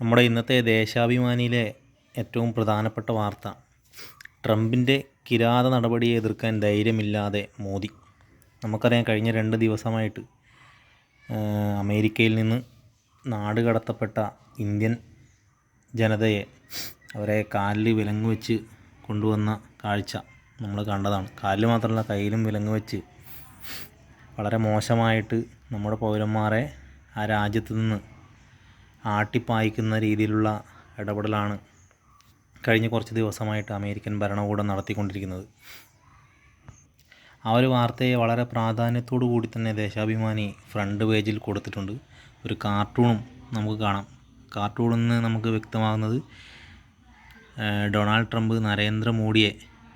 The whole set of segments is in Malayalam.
നമ്മുടെ ഇന്നത്തെ ദേശാഭിമാനിയിലെ ഏറ്റവും പ്രധാനപ്പെട്ട വാർത്ത. ട്രംപിന്റെ കിരാത നടപടിയെ എതിർക്കാൻ ധൈര്യമില്ലാതെ മോദി. നമുക്കറിയാം കഴിഞ്ഞ രണ്ട് ദിവസമായിട്ട് അമേരിക്കയിൽ നിന്ന് നാട് കടത്തപ്പെട്ട ഇന്ത്യൻ ജനതയെ അവരെ കാലിൽ വിലങ്ങ് വെച്ച് കൊണ്ടുവന്ന കാഴ്ച നമ്മൾ കണ്ടതാണ്. കാലിൽ മാത്രമല്ല കയ്യിലും വിലങ്ങ് വെച്ച്. വളരെ മോശമായിട്ട് നമ്മുടെ പൗരന്മാരെ ആ രാജ്യത്ത് നിന്ന് ആട്ടിപ്പായിക്കുന്ന രീതിയിലുള്ള ഇടപെടലാണ് കഴിഞ്ഞ കുറച്ച് ദിവസമായിട്ട് അമേരിക്കൻ ഭരണകൂടം നടത്തിക്കൊണ്ടിരിക്കുന്നത്. ആ ഒരു വാർത്തയെ വളരെ പ്രാധാന്യത്തോടു കൂടി തന്നെ ദേശാഭിമാനി ഫ്രണ്ട് പേജിൽ കൊടുത്തിട്ടുണ്ട്. ഒരു കാർട്ടൂണും നമുക്ക് കാണാം. കാർട്ടൂണിൽ നിന്ന് നമുക്ക് വ്യക്തമാകുന്നത് ഡൊണാൾഡ് ട്രംപ് നരേന്ദ്രമോദിയെ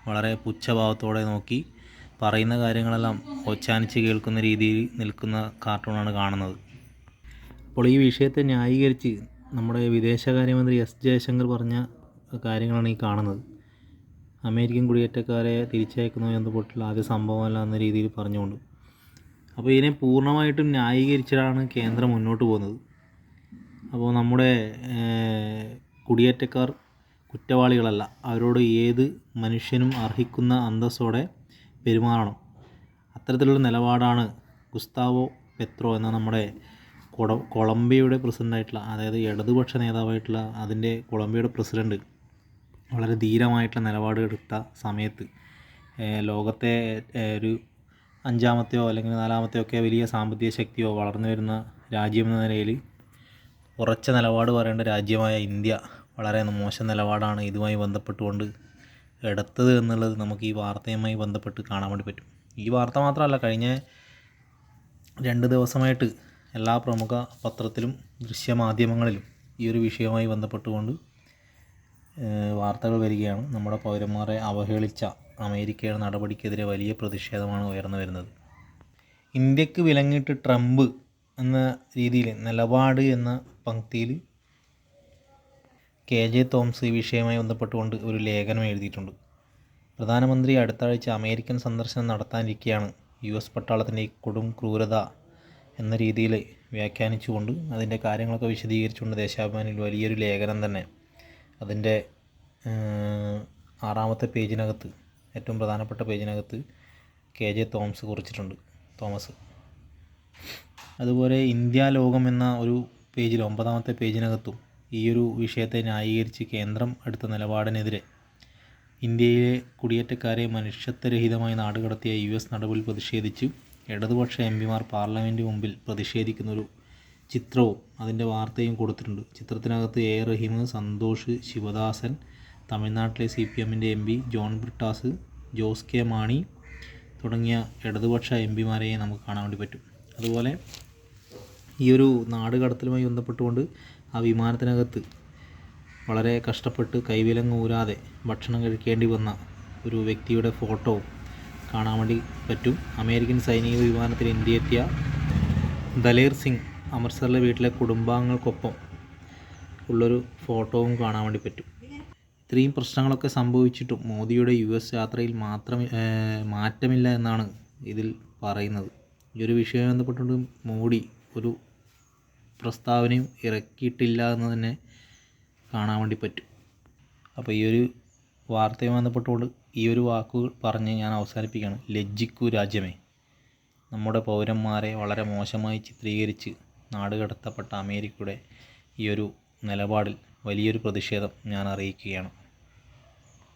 വളരെ പുച്ഛഭാവത്തോടെ നോക്കി പറയുന്ന കാര്യങ്ങളെല്ലാം ഒച്ചാനിച്ച് കേൾക്കുന്ന രീതിയിൽ നിൽക്കുന്ന കാർട്ടൂണാണ് കാണുന്നത്. അപ്പോൾ ഈ വിഷയത്തെ ന്യായീകരിച്ച് നമ്മുടെ വിദേശകാര്യമന്ത്രി എസ് ജയശങ്കർ പറഞ്ഞ കാര്യങ്ങളാണ് ഈ കാണുന്നത്. അമേരിക്കൻ കുടിയേറ്റക്കാരെ എന്ന് ബന്ധപ്പെട്ടുള്ള ആദ്യ സംഭവമല്ല എന്ന രീതിയിൽ പറഞ്ഞുകൊണ്ട്. അപ്പോൾ ഇതിനെ പൂർണമായിട്ടും ന്യായീകരിച്ചിട്ടാണ് കേന്ദ്രം മുന്നോട്ട് പോകുന്നത്. അപ്പോൾ നമ്മുടെ കുടിയേറ്റക്കാർ കുറ്റവാളികളല്ല. അവരോട് ഏത് മനുഷ്യനും അർഹിക്കുന്ന അന്തസ്സോടെ പെരുമാറണം. അത്തരത്തിലുള്ള നിലപാടാണ് ഗുസ്താവോ പെത്രോ എന്ന നമ്മുടെ കൊളംബിയയുടെ പ്രസിഡന്റായിട്ടുള്ള അതായത് ഇടതുപക്ഷ നേതാവായിട്ടുള്ള അതിന്റെ കൊളംബിയയുടെ പ്രസിഡന്റ് വളരെ ധീരമായിട്ടുള്ള നിലപാട് എടുത്ത സമയത്ത് ലോകത്തെ ഒരു അഞ്ചാമത്തെയോ അല്ലെങ്കിൽ നാലാമത്തെയോ ഒക്കെ വലിയ സാമ്പത്തിക ശക്തിയോ വളർന്നു വരുന്ന രാജ്യമെന്ന നിലയിൽ ഉറച്ച നിലപാട് പറയേണ്ട രാജ്യമായ ഇന്ത്യ വളരെ മോശം നിലപാടാണ് ഇതുമായി ബന്ധപ്പെട്ടുകൊണ്ട് എടുത്തത് എന്നുള്ളത് നമുക്ക് ഈ വാർത്തയുമായി ബന്ധപ്പെട്ട് കാണാൻ വേണ്ടി പറ്റും. ഈ വാർത്ത മാത്രമല്ല കഴിഞ്ഞ രണ്ട് ദിവസമായിട്ട് എല്ലാ പ്രമുഖ പത്രത്തിലും ദൃശ്യമാധ്യമങ്ങളിലും ഈ ഒരു വിഷയവുമായി ബന്ധപ്പെട്ടുകൊണ്ട് വാർത്തകൾ വരികയാണ്. നമ്മുടെ പൗരന്മാരെ അവഹേളിച്ച അമേരിക്കയുടെ നടപടിക്കെതിരെ വലിയ പ്രതിഷേധമാണ് ഉയർന്നു വരുന്നത്. ഇന്ത്യയ്ക്ക് വിലങ്ങിട്ട് ട്രംപ് എന്ന രീതിയിൽ നിലപാട് എന്ന പങ്ക്തിയിൽ കെ ജെ തോംസ് ഈ വിഷയവുമായി ബന്ധപ്പെട്ടുകൊണ്ട് ഒരു ലേഖനം എഴുതിയിട്ടുണ്ട്. പ്രധാനമന്ത്രി അടുത്താഴ്ച അമേരിക്കൻ സന്ദർശനം നടത്താനിരിക്കെയാണ് യു എസ് പട്ടാളത്തിന്റെ കൊടും ക്രൂരത എന്ന രീതിയിൽ വ്യാഖ്യാനിച്ചുകൊണ്ട് അതിന്റെ കാര്യങ്ങളൊക്കെ വിശദീകരിച്ചുകൊണ്ട് ദേശാഭിമാനിയിൽ വലിയൊരു ലേഖനം തന്നെ അതിന്റെ ആറാമത്തെ പേജിനകത്ത് ഏറ്റവും പ്രധാനപ്പെട്ട പേജിനകത്ത് കെ ജെ തോമസ് കുറിച്ചിട്ടുണ്ട്. തോമസ്. അതുപോലെ ഇന്ത്യ ലോകം എന്ന ഒരു പേജിൽ ഒമ്പതാമത്തെ പേജിനകത്തും ഈയൊരു വിഷയത്തെ ന്യായീകരിച്ച് കേന്ദ്രം എടുത്ത നിലപാടിനെതിരെ ഇന്ത്യയിലെ കുടിയേറ്റക്കാരെ മനുഷ്യത്വരഹിതമായി നാടുകടത്തിയ യു എസ് നടപടിയിൽ പ്രതിഷേധിച്ച് ഇടതുപക്ഷ എം പിമാർ പാർലമെന്റ് മുമ്പിൽ പ്രതിഷേധിക്കുന്നൊരു ചിത്രവും അതിന്റെ വാർത്തയും കൊടുത്തിട്ടുണ്ട്. ചിത്രത്തിനകത്ത് എ. റഹീം സന്തോഷ് ശിവദാസൻ തമിഴ്നാട്ടിലെ സി പി എമ്മിന്റെ M P John Brittas Jose K Mani തുടങ്ങിയ ഇടതുപക്ഷ എം പിമാരെ നമുക്ക് കാണാൻ വേണ്ടി പറ്റും. അതുപോലെ ഈ ഒരു നാട് കടത്തലുമായി ബന്ധപ്പെട്ടുകൊണ്ട് ആ വിമാനത്തിനകത്ത് വളരെ കഷ്ടപ്പെട്ട് കൈവിലങ്ങൂരാതെ ഭക്ഷണം കഴിക്കേണ്ടി വന്ന ഒരു വ്യക്തിയുടെ ഫോട്ടോ കാണാൻ വേണ്ടി പറ്റും. അമേരിക്കൻ സൈനിക വിമാനത്തിൽ ഇന്ത്യ എത്തിയ ദലേർ സിംഗ് അമൃത്സറിലെ വീട്ടിലെ കുടുംബാംഗങ്ങൾക്കൊപ്പം ഉള്ളൊരു ഫോട്ടോവും കാണാൻ വേണ്ടി പറ്റും. ഇത്രയും പ്രശ്നങ്ങളൊക്കെ സംഭവിച്ചിട്ടും മോദിയുടെ യു എസ് യാത്രയിൽ മാത്രം മാറ്റമില്ല എന്നാണ് ഇതിൽ പറയുന്നത്. ഈ ഒരു വിഷയവുമായി ബന്ധപ്പെട്ടുകൊണ്ട് മോഡി ഒരു പ്രസ്താവനയും ഇറക്കിയിട്ടില്ല എന്ന് തന്നെ കാണാൻ വേണ്ടി പറ്റും. അപ്പോൾ ഈ ഒരു വാർത്തയുമായി ബന്ധപ്പെട്ടുകൊണ്ട് ഈ ഒരു വാക്കുകൾ പറഞ്ഞ് ഞാൻ അവസാനിപ്പിക്കുകയാണ്. ലജ്ജിക്കൂ രാജ്യമേ. നമ്മുടെ പൗരന്മാരെ വളരെ മോശമായി ചിത്രീകരിച്ച് നാടുകടത്തപ്പെട്ട അമേരിക്കയുടെ ഈ ഒരു നിലപാടിൽ വലിയൊരു പ്രതിഷേധം ഞാൻ അറിയിക്കുകയാണ്.